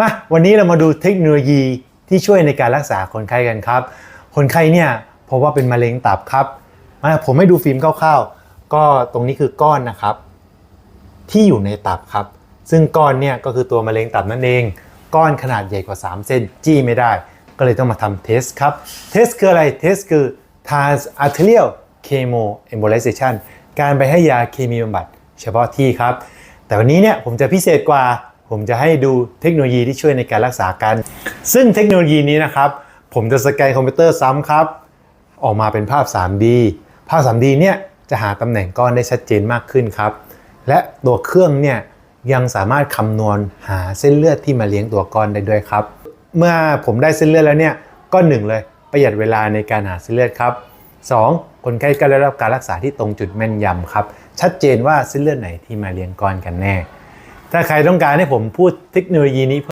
มาวันนี้เรามาดูเทคโนโลยีที่ช่วยในการรักษาคนไข้กันครับ คนไข้เนี่ยเพราะว่าเป็นมะเร็งตับครับมาผมให้ดูฟิล์มคร่าวๆ ก็ตรงนี้คือก้อนนะครับ ที่อยู่ในตับครับ ซึ่งก้อนเนี่ยก็คือตัวมะเร็งตับนั่นเอง ก้อนขนาดใหญ่กว่า 3เซนจี้ไม่ได้ ก็เลยต้องมาทำเทสครับ เทสคืออะไร เทสคือ transarterial chemo embolization การไปให้ยาเคมีบำบัดเฉพาะที่ครับ แต่วันนี้เนี่ยผมจะพิเศษกว่า ผมจะให้ดูเทคโนโลยีที่ช่วยในการรักษากัน ซึ่งเทคโนโลยีนี้นะครับ ผมจะสแกนคอมพิวเตอร์ซ้ำครับ ออกมาเป็นภาพ 3D ภาพ 3D เนี่ยจะหาตำแหน่งก้อนได้ชัดเจนมากขึ้นครับ และตัวเครื่องเนี่ยยังสามารถคำนวณหาเส้นเลือดที่มาเลี้ยงตัวก้อนได้ด้วยครับ เมื่อผมได้เส้นเลือดแล้วเนี่ยก็หนึ่งเลยประหยัดเวลาในการหาเส้นเลือดครับ 2. คนไข้ก็ได้รับการรักษาที่ตรงจุดแม่นยำครับ ชัดเจนว่าเส้นเลือดไหนที่มาเลี้ยงก้อนกันแน่ ถ้าใครต้องการให้ผมพูดเทคโนโลยีนี้